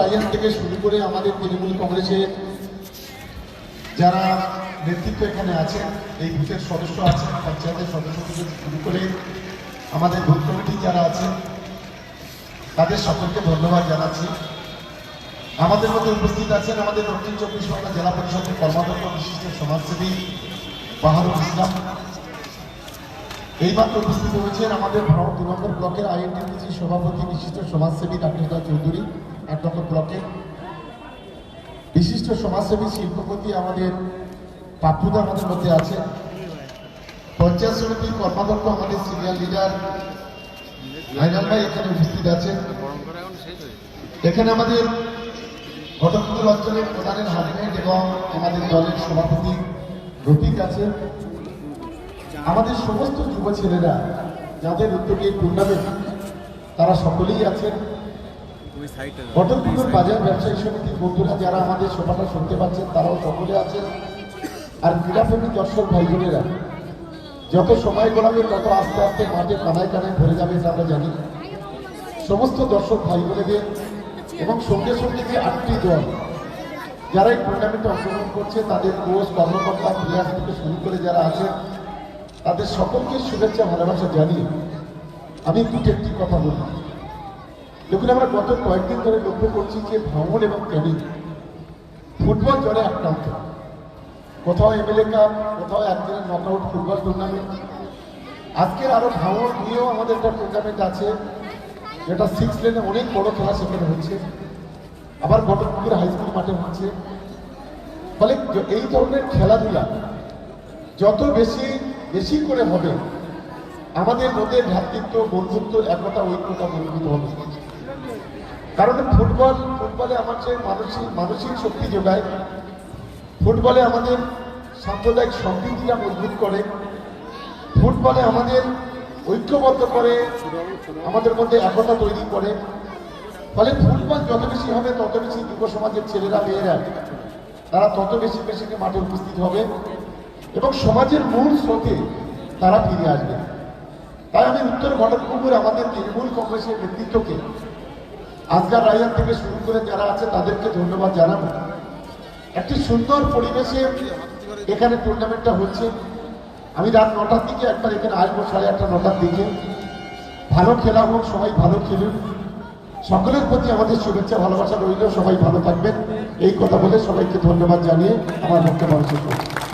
রাইয়ান থেকে শুরু করে আমাদের তৃণমূল কংগ্রেসের যারা নেতৃত্ব এখানে আছে, এই বুথের সদস্য আছেন পঞ্চায়েতের সদস্য থেকে শুরু করে আমাদের বুথ কমিটি যারা আছেন তাদের সকলকে ধন্যবাদ জানাচ্ছি। আমাদের মধ্যে উপস্থিত আছেন আমাদের দক্ষিণ চব্বিশ পরগনা জেলা পরিষদের কর্মাধ্যক্ষ, বিশিষ্ট সমাজসেবী বাহারুল ইসলাম। এইমাত্র উপস্থিত হয়েছেন আমাদের ভারত দু নম্বর ব্লকের আইএনটিপিসি সভাপতি বিশিষ্ট সমাজসেবী ডাক্তার চৌধুরী এক নম্বর ব্লকের বিশিষ্ট সমাজসেবী শিল্পপতি আমাদের পাপ্পুদা আমাদের মধ্যে আছে পঞ্চায়েত সমিতির কর্মাধ্যক্ষ আমাদের সিনিয়র লিডার আইনাল ভাই এখানে উপস্থিত আছেন। এখানে আমাদের ঘটকপুর অঞ্চলের প্রধানের হাজবেন্ড এবং আমাদের দলের সভাপতি রফিক আছে আমাদের সমস্ত যুব ছেলেরা যাদের উদ্যোগে টুর্নামেন্ট তারা সকলেই আছেন। ঘটকপুকুর বাজার ব্যবসায়ী সমিতির বন্ধুরা যারা আমাদের সভাটা শুনতে পাচ্ছেন, তারাও সকলে আছেন। আর ক্রীড়াপ্রেমী দর্শক ভাই বোনেরা যত সময় গড়াবে, তত আস্তে আস্তে মাঠে কানায় কানায় ভরে যাবে এটা আমরা জানি। সমস্ত দর্শক ভাই বোনেদের এবং সঙ্গে সঙ্গে যে আটটি দল, যারা এই টুর্নামেন্টে অংশগ্রহণ করছে, তাদের কোচ, কর্মকর্তা প্লেয়ার থেকে শুরু করে যারা আছেন তাদের সকলকে শুভেচ্ছা, ভালোবাসা জানিয়ে আমি দুটো একটি কথা বলি দেখুন, আমরা গত কয়েকদিন ধরে লক্ষ্য করছি যে ভ্রমণ এবং ক্যানিং ফুটবল জ্বরে আক্রান্ত। কোথাও এমএলএ কাপ, কোথাও একদিনের নকআউট ফুটবল টুর্নামেন্ট আজকের আরও ভ্রমণ নিয়েও আমাদের একটা টুর্নামেন্ট আছে, যেটা সিক্স লেনে অনেক বড় খেলা সেখানে হচ্ছে। আবার গটপুকুর হাই স্কুল মাঠে হচ্ছে। ফলে এই ধরনের খেলাধুলা যত বেশি বেশি করে হবে আমাদের মধ্যে ভ্রাতৃত্ব, বন্ধুত্ব, একতা, ঐক্যতা মজবুত হবে। কারণ ফুটবল, ফুটবলে আমাদের মানসিক মানসিক শক্তি যোগায়। ফুটবলে আমাদের সাম্প্রদায়িক সম্প্রীতিটা মজবুত করে। ফুটবলে আমাদের ঐক্যবদ্ধ করে, আমাদের মধ্যে একতা তৈরি করে। ফলে ফুটবল যত বেশি হবে, তত বেশি যুব সমাজের ছেলেরা, মেয়েরা, তারা তত বেশি বেশি মাঠে উপস্থিত হবে। এবং সমাজের মূল স্রোতে তারা ফিরে আসবে। তাই আমি উত্তর ঘটকপুকুর আমাদের তৃণমূল কংগ্রেসের নেতৃত্বকে আজকাল রায়ার থেকে শুরু করে যারা আছে তাদেরকে ধন্যবাদ জানাব। একটি সুন্দর পরিবেশে এখানে টুর্নামেন্টটা হচ্ছে। আমি রাত নটার দিকে একবার এখানে আসব, সাড়ে আটটা, নটার দিকে। ভালো খেলা হোক, সবাই ভালো খেলুন সকলের প্রতি আমাদের শুভেচ্ছা, ভালোবাসা রইল, সবাই ভালো থাকবেন। এই কথা বলে সবাইকে ধন্যবাদ জানিয়ে আমার বক্তব্য শেষ করছি।